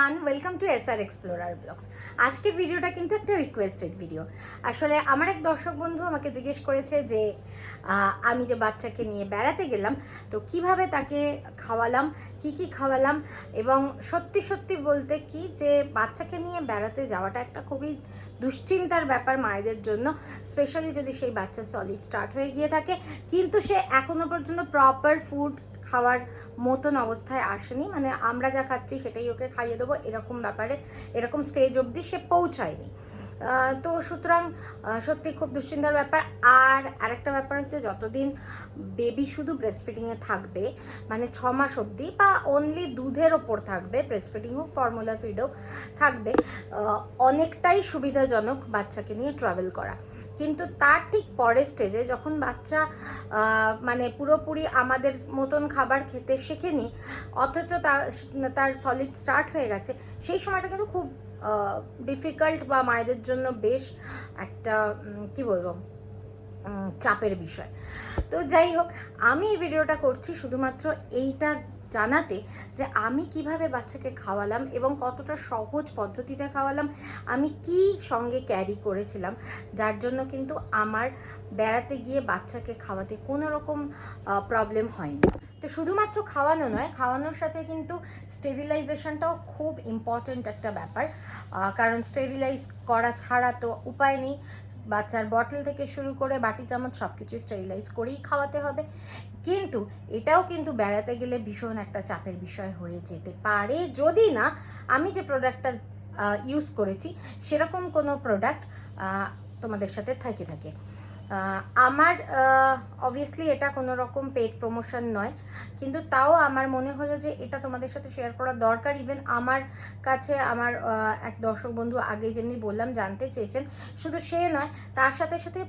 Everyone welcome to S R explorer blogs আজকের ভিডিওটা কিন্তু একটা রিকোয়েস্টেড ভিডিও আসলে আমার এক দর্শক বন্ধু আমাকে জিজ্ঞেস করেছে যে আমি যে বাচ্চাকে নিয়ে বেড়াতে গেলাম, তো কীভাবে তাকে খাওয়ালাম, কি কি খাওয়ালাম, এবং সত্যি সত্যি বলতে কি যে বাচ্চাকে নিয়ে বেড়াতে যাওয়াটা একটা খুবই দুশ্চিন্তার ব্যাপার মায়েদের জন্য স্পেশালি যদি সেই বাচ্চা সলিড স্টার্ট হয়ে গিয়ে থাকে, কিন্তু সে এখনও পর্যন্ত প্রপার ফুড খাওয়ার মতন অবস্থায় আসেনি। মানে আমরা যা খাচ্ছি সেটাই ওকে খাইয়ে দেবো, এরকম ব্যাপারে, এরকম স্টেজ অবধি সে পৌঁছায়নি। তো সুতরাং সত্যি খুব দুশ্চিন্তার ব্যাপার। আর আরেকটা ব্যাপার হচ্ছে, যতদিন বেবি শুধু ব্রেস্ট ফিডিংয়ে থাকবে মানে ছ মাস অবধি বা অনলি দুধের ওপর থাকবে ব্রেস্ট ফিডিং হোক ফর্মুলা ফিড হোক, থাকবে অনেকটাই সুবিধাজনক বাচ্চাকে নিয়ে ট্রাভেল করা। কিন্তু তার ঠিক পরের স্টেজে যখন বাচ্চা মানে পুরোপুরি আমাদের মতন খাবার খেতে শেখেনি, অথচ তার তার সলিড স্টার্ট হয়ে গেছে, সেই সময়টা কিন্তু খুব ডিফিকাল্ট বা মায়েদের জন্য বেশ একটা কি বলব চাপের বিষয়। তো যাই হোক, আমি এই ভিডিওটা করছি শুধুমাত্র এইটা জানাতে যে আমি কীভাবে বাচ্চাকে খাওয়ালাম এবং কতটা সহজ পদ্ধতিতে খাওয়ালাম, আমি কি সঙ্গে ক্যারি করেছিলাম, যার জন্য কিন্তু আমার বেড়াতে গিয়ে বাচ্চাকে খাওয়াতে কোনো রকম প্রবলেম হয়নি। তো শুধুমাত্র খাওয়ানো নয়, খাওয়ানোর সাথে কিন্তু স্টেরিলাইজেশনটাও খুব ইম্পর্ট্যান্ট একটা ব্যাপার কারণ স্টেরিলাইজ করা ছাড়া তো উপায় নেই। বাচ্চার বটল থেকে শুরু করে বাটি চামচ সব কিছু স্টেরিলাইজ করেই খাওয়াতে হবে। কিন্তু এটাও কিন্তু বেড়াতে গেলে ভীষণ একটা চাপের বিষয় হয়ে যেতে পারে। যদি না, আমি যে প্রোডাক্টটা ইউজ করেছি, সেরকম কোনো প্রোডাক্ট তোমাদের সাথে থাকে থাকে। আমার অবভিয়াসলি এটা কোনো রকম পেড প্রমোশন নয়, কিন্তু তাও আমার মনে হলো যে এটা তোমাদের সাথে শেয়ার করা দরকার। ইভেন আমার কাছে আমার এক দর্শক বন্ধু আগে যেমনি বললাম, জানতে চেয়েছেন, শুধু সে নয়, তার সাথে সাথে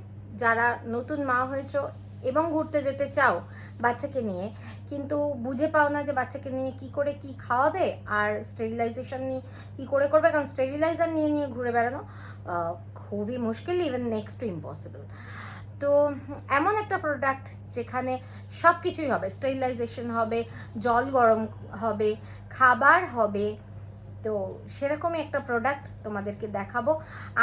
যারা নতুন মা হয়েছো এবং ঘুরতে যেতে চাও বাচ্চাকে নিয়ে, কিন্তু বুঝে পাও না যে বাচ্চাকে নিয়ে কি করে কি খাওয়াবে আর স্টেরিলাইজেশন নিয়ে কী করে করবে, কারণ স্টেরিলাইজার নিয়ে নিয়ে ঘুরে বেড়ানো খুবই মুশকিল ইভেন নেক্সট টু ইম্পসিবল তো এমন একটা প্রোডাক্ট যেখানে সব কিছুই হবে স্টেরিলাইজেশন হবে, জল গরম হবে, খাবার হবে, তো সেরকমই একটা প্রোডাক্ট তোমাদেরকে দেখাবো।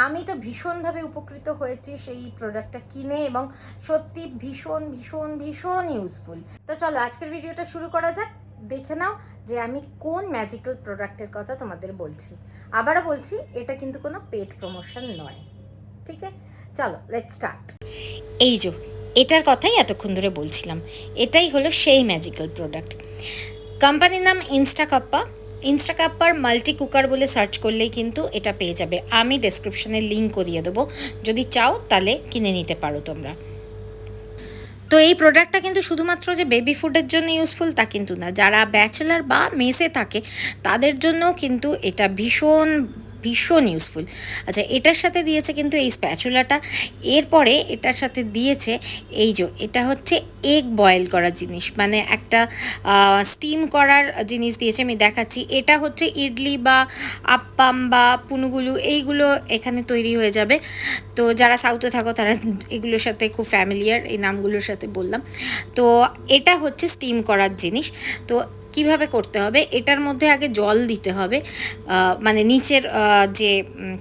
আমি তো ভীষণভাবে উপকৃত হয়েছি সেই প্রোডাক্টটা কিনে এবং সত্যি ভীষণ ভীষণ ভীষণ ইউজফুল তো চলো আজকের ভিডিওটা শুরু করা যাক। দেখে নাও যে আমি কোন ম্যাজিক্যাল প্রোডাক্টের কথা তোমাদের বলছি। আবারও বলছি, এটা কিন্তু কোনো পেট প্রমোশন নয়। ঠিক আছে? চলো লেট স্টার্ট এই যে, এটার কথাই এতক্ষণ ধরে বলছিলাম। এটাই হলো সেই ম্যাজিক্যাল প্রোডাক্ট কোম্পানির নাম ইনস্টাকাপ্পা ইনস্টাকাপ্পার মাল্টি কুকার বলে সার্চ করলেই কিন্তু এটা পেয়ে যাবে। আমি ডেসক্রিপশনে লিঙ্ক করিয়ে দেবো। যদি চাও তাহলে কিনে নিতে পারো তোমরা। তো এই প্রোডাক্টটা কিন্তু শুধুমাত্র যে বেবি ফুডের জন্য ইউজফুল তা কিন্তু না। যারা ব্যাচেলার বা মেসে থাকে, তাদের জন্যও কিন্তু এটা ভীষণ ভীষণ ইউজফুল আচ্ছা এটার সাথে দিয়েছে কিন্তু এই স্প্যাচুলাটা এরপরে এটার সাথে দিয়েছে এই যে, এটা হচ্ছে এগ বয়েল করার জিনিস। মানে একটা স্টিম করার জিনিস দিয়েছে, আমি দেখাচ্ছি। এটা হচ্ছে ইডলি বা আপ্পাম বা পুনুগুলু, এইগুলো এখানে তৈরি হয়ে যাবে। তো যারা সাউথে থাকো, তারা এগুলোর সাথে খুব ফ্যামিলিয়ার এই নামগুলোর সাথে বললাম। তো এটা হচ্ছে স্টিম করার জিনিস। তো কীভাবে করতে হবে, এটার মধ্যে আগে জল দিতে হবে। মানে নিচের যে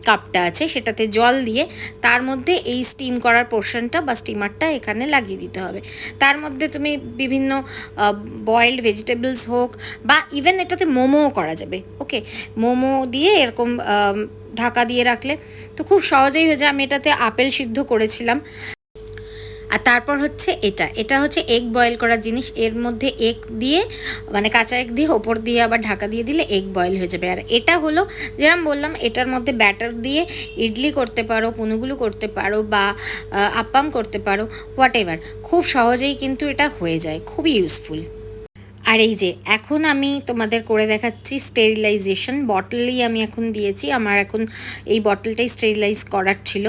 কাপটা আছে সেটাতে জল দিয়ে তার মধ্যে এই স্টিম করার পোর্শনটা বা স্টিমারটা এখানে লাগিয়ে দিতে হবে। তার মধ্যে তুমি বিভিন্ন বয়েলড ভেজিটেবলস হোক বা ইভেন এটাতে মোমোও করা যাবে ওকে মোমো দিয়ে এরকম ঢাকা দিয়ে রাখলে তো খুব সহজেই হয়ে যায়। আমি এটাতে আপেল সিদ্ধ করেছিলাম। আর তারপর হচ্ছে এটা। এটা হচ্ছে এগ বয়েল করা জিনিস। এর মধ্যে এগ দিয়ে মানে কাঁচা এগ দিয়ে ওপর দিয়ে আবার ঢাকা দিয়ে দিলে এগ বয়েল হয়ে যাবে। আর এটা হলো যেরকম বললাম, এটার মধ্যে ব্যাটার দিয়ে ইডলি করতে পারো, পুনুগুলো করতে পারো বা আপ্পাম করতে পারো হোয়াট খুব সহজেই কিন্তু এটা হয়ে যায়। খুবই ইউজফুল আর এই যে, এখন আমি তোমাদের করে দেখাচ্ছি স্টেরিলাইজেশন বটলই আমি এখন দিয়েছি। আমার এখন এই বটলটাই স্টেরিলাইজ করার ছিল।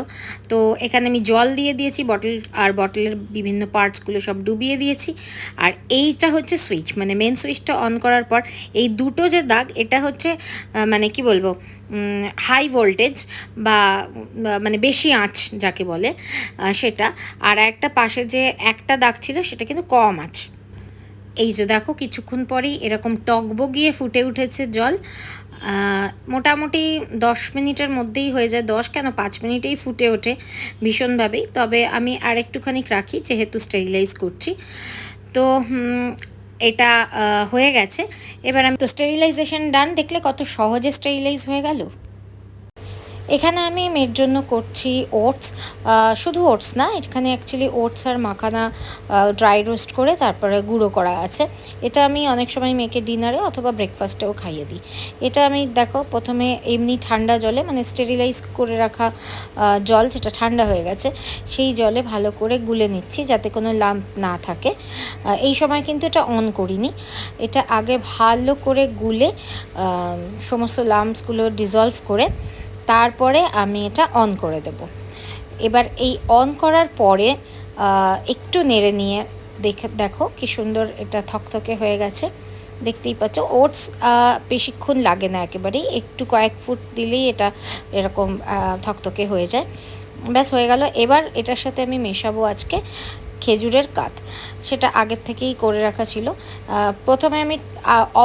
তো এখানে আমি জল দিয়ে দিয়েছি বটল আর বটলের বিভিন্ন পার্টসগুলো সব ডুবিয়ে দিয়েছি। আর এইটা হচ্ছে সুইচ মানে মেন সুইচটা অন করার পর এই দুটো যে দাগ, এটা হচ্ছে মানে কি বলব হাই ভোল্টেজ বা মানে বেশি আঁচ যাকে বলে সেটা। আর একটা পাশে যে একটা দাগ ছিল, সেটা কিন্তু কম আঁচ। এই যে দেখো, কিছুক্ষণ পরেই এরকম টকবগিয়ে ফুটে উঠেছে জল। মোটামুটি দশ মিনিটের মধ্যেই হয়ে যায়। দশ কেন? পাঁচ মিনিটেই ফুটে ওঠে ভীষণভাবেই। তবে আমি আর একটুখানি রাখি, যেহেতু স্টেরিলাইজ করছি। তো এটা হয়ে গেছে। এবার আমি তো স্টেরিলাইজেশন ডান দেখলে কত সহজে স্টেরিলাইজ হয়ে গেল। এখানে আমি মেয়ের জন্য করছি ওটস শুধু ওটস না, এখানে অ্যাকচুয়ালি ওটস আর মাখানা ড্রাই রোস্ট করে তারপরে গুঁড়ো করা আছে। এটা আমি অনেক সময় মেয়েকে ডিনারে অথবা ব্রেকফাস্টেও খাইয়ে দিই। এটা আমি দেখো, প্রথমে এমনি ঠান্ডা জলে মানে স্টেরিলাইজ করে রাখা জল যেটা ঠান্ডা হয়ে গেছে, সেই জলে ভালো করে গুলে নিচ্ছি যাতে কোনো লাম্প না থাকে। এই সময় কিন্তু এটা অন করিনি। এটা আগে ভালো করে গুলে সমস্ত লাম্পসগুলো ডিজলভ করে তারপরে আমি এটা অন করে দেব। এবার এই অন করার পরে একটু নেড়ে নিয়ে দেখে, দেখো কি সুন্দর এটা থকথকে হয়ে গেছে। দেখতেই পাচ্ছ, ওটস বেশিক্ষণ লাগে না একেবারেই, একটু কয়েক ফুট দিলেই এটা এরকম থকথকে হয়ে যায়। ব্যাস হয়ে গেল। এবার এটার সাথে আমি মেশাবো আজকে খেজুরের কাত সেটা আগের থেকেই করে রাখা ছিল। প্রথমে আমি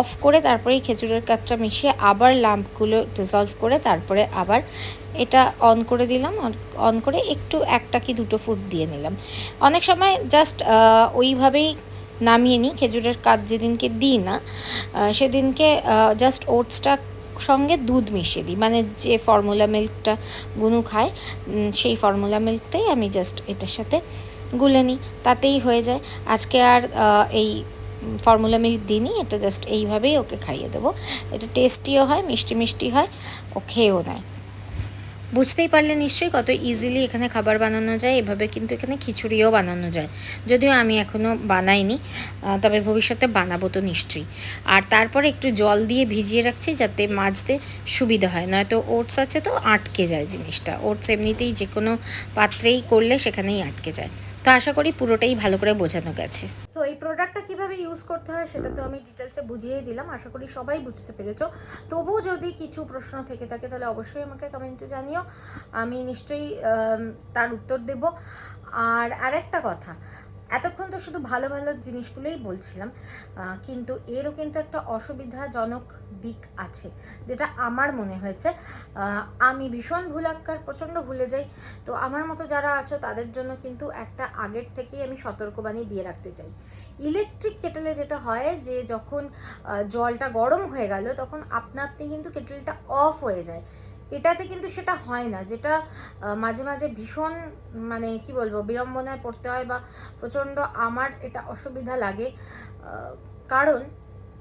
অফ করে তারপরেই খেজুরের কাতটা মিশিয়ে আবার ল্যাম্পগুলো ডিজলভ করে তারপরে আবার এটা অন করে দিলাম। অন করে একটু একটা কি দুটো ফুট দিয়ে নিলাম। অনেক সময় জাস্ট ওইভাবেই নামিয়ে নিই। খেজুরের কাত যেদিনকে দিই না সেদিনকে জাস্ট ওটসটা সঙ্গে দুধ মিশিয়ে দিই। মানে যে ফর্মুলা মিল্কটা গুনু খায় সেই ফর্মুলা মিল্কটাই আমি জাস্ট এটার সাথে গুলে নিই তাতেই হয়ে যায়। আজকে আর এই ফর্মুলা মিল্ক দিইনি, এটা জাস্ট এইভাবেই ওকে খাইয়ে দেবো। এটা টেস্টিও হয়, মিষ্টি মিষ্টি হয়, ও খেয়েও নেয়। বুঝতেই পারলে নিশ্চয়ই কত ইজিলি এখানে খাবার বানানো যায়, এভাবে কিন্তু এখানে খিচুড়িও বানানো যায়। যদিও আমি এখনও বানাইনি তবে ভবিষ্যতে বানাবো তো নিশ্চয়ই। আর তারপরে একটু জল দিয়ে ভিজিয়ে রাখছি যাতে মাজতে সুবিধা হয়, নয়তো ওটস আছে তো আটকে যায় জিনিসটা। ওটস এমনিতেই যে কোনো পাত্রেই করলে সেখানেই আটকে যায়। তো আশা করি পুরোটাই ভালো করে বোঝানো গেছে। সো এই প্রোডাক্টটা কীভাবে ইউজ করতে হয় সেটা তো আমি ডিটেলসে বুঝিয়ে দিলাম। আশা করি সবাই বুঝতে পেরেছ। তবুও যদি কিছু প্রশ্ন থেকে থাকে, তাহলে অবশ্যই আমাকে কমেন্টে জানিও। আমি নিশ্চয়ই তার উত্তর দেব। আর আরেকটা কথা এতক্ষণ তো শুধু ভালো ভালো জিনিসগুলোই বলছিলাম কিন্তু এরও কিন্তু একটা অসুবিধাজনক দিক আছে, যেটা আমার মনে হয়েছে। আমি ভীষণ ভুলাক্কার প্রচণ্ড ভুলে যাই, তো আমার মতো যারা আছো তাদের জন্য কিন্তু একটা আগের থেকেই আমি সতর্কবাণী দিয়ে রাখতে চাই। ইলেকট্রিক কেটেলে যেটা হয় যে যখন জলটা গরম হয়ে গেল তখন আপনা আপনি কিন্তু কেটেলটা অফ হয়ে যায়। এটাতে কিন্তু সেটা হয় না, যেটা মাঝে মাঝে ভীষণ মানে কি বলব, বিড়ম্বনায় পড়তে হয় বা প্রচণ্ড আমার এটা অসুবিধা লাগে। কারণ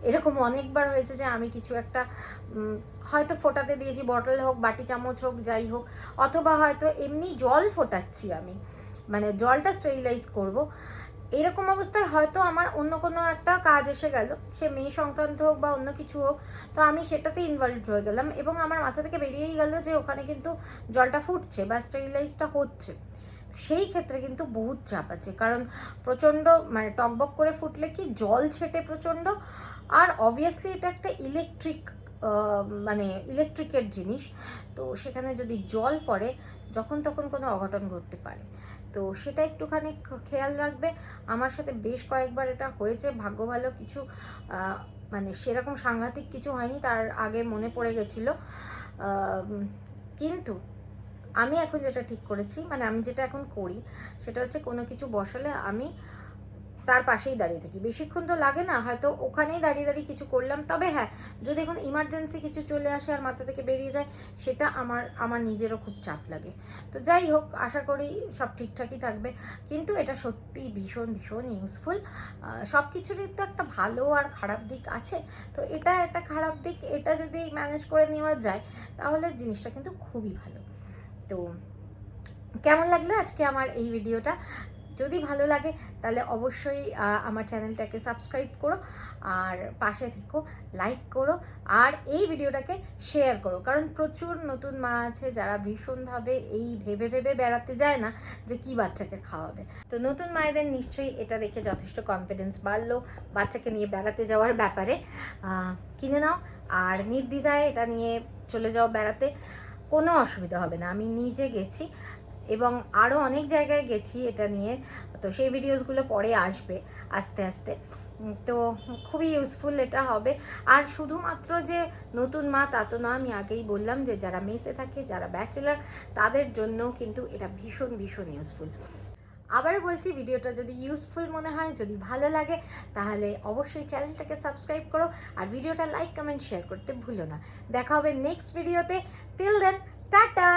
এরকম অনেকবার হয়েছে যে আমি কিছু একটা হয়তো ফোটাতে দিয়েছি, বটল হোক, বাটি চামচ হোক, যাই হোক, অথবা হয়তো এমনি জল ফোটাচ্ছি আমি। মানে জলটা স্টেরিলাইজ করব। এরকম অবস্থায় হয়তো আমার অন্য কোনো একটা কাজ এসে গেল। সে মেয়ে সংক্রান্ত হোক বা অন্য কিছু হোক, তো আমি সেটাতে ইনভলভ হয়ে গেলাম এবং আমার মাথা থেকে বেরিয়েই গেল যে ওখানে কিন্তু জলটা ফুটছে বা স্টেরিলাইজটা হচ্ছে। সেই ক্ষেত্রে কিন্তু বহুত চাপ আছে, কারণ প্রচণ্ড মানে টকবক করে ফুটলে কি জল ছেটে প্রচণ্ড। আর অবভিয়াসলি এটা একটা ইলেকট্রিক মানে ইলেকট্রিকের জিনিস। তো সেখানে যদি জল পড়ে, যখন তখন কোনো অঘটন ঘটতে পারে। তো সেটা একটুখানি খেয়াল রাখবে। আমার সাথে বেশ কয়েকবার এটা হয়েছে, ভাগ্য ভালো কিছু মানে সেরকম সাংঘাতিক কিছু হয়নি, তার আগে মনে পড়ে গেছিল। কিন্তু আমি এখন যেটা ঠিক করেছি মানে আমি যেটা এখন করি, সেটা হচ্ছে কোনো কিছু বসালে আমি তার পাশেই দাঁড়িয়ে থাকি। বেশিক্ষণ তো লাগে না, হয়তো ওখানেই দাঁড়িয়ে দাঁড়িয়ে কিছু করলাম। তবে হ্যাঁ যদি এখন ইমার্জেন্সি কিছু চলে আসে আর মাথা থেকে বেরিয়ে যায়, সেটা আমার আমার নিজেরও খুব চাপ লাগে। তো যাই হোক, আশা করি সব ঠিকঠাকই থাকবে। কিন্তু এটা সত্যি ভীষণ ভীষণ ইউজফুল সব কিছুরই তো একটা ভালো আর খারাপ দিক আছে। তো এটা একটা খারাপ দিক, এটা যদি ম্যানেজ করে নেওয়া যায়, তাহলে জিনিসটা কিন্তু খুবই ভালো। তো কেমন লাগল আজকে আমার এই ভিডিওটা যদি ভালো লাগে, তাহলে অবশ্যই আমার চ্যানেলটাকে সাবস্ক্রাইব করো, আর পাশে থেকো, লাইক করো, আর এই ভিডিওটাকে শেয়ার করো। কারণ প্রচুর নতুন মা আছে যারা ভীষণভাবে এই ভেবে ভেবে বেড়াতে যায় না যে কি বাচ্চাকে খাওয়াবে। তো নতুন মায়েদের নিশ্চয়ই এটা দেখে যথেষ্ট কনফিডেন্স বাড়লো বাচ্চাকে নিয়ে বেড়াতে যাওয়ার ব্যাপারে। কিনে নাও, আর নির্দ্বিধায় এটা নিয়ে চলে যাও বেড়াতে। কোনো অসুবিধা হবে না। আমি নিজে গেছি এবং আরও অনেক জায়গায় গেছি এটা নিয়ে। তো সেই ভিডিওসগুলো পরে আসবে আস্তে আস্তে। তো খুবই ইউজফুল এটা হবে। আর শুধুমাত্র যে নতুন মা, তা তো না আমি আগেই বললাম যে যারা মেসে থাকে, যারা ব্যাচেলার তাদের জন্য কিন্তু এটা ভীষণ ভীষণ ইউজফুল আবারও বলছি ভিডিওটা যদি ইউজফুল মনে হয়, যদি ভালো লাগে, তাহলে অবশ্যই চ্যানেলটাকে সাবস্ক্রাইব করো আর ভিডিওটা লাইক কমেন্ট শেয়ার করতে ভুলো না। দেখা হবে নেক্সট ভিডিওতে টিল দেন টাটা!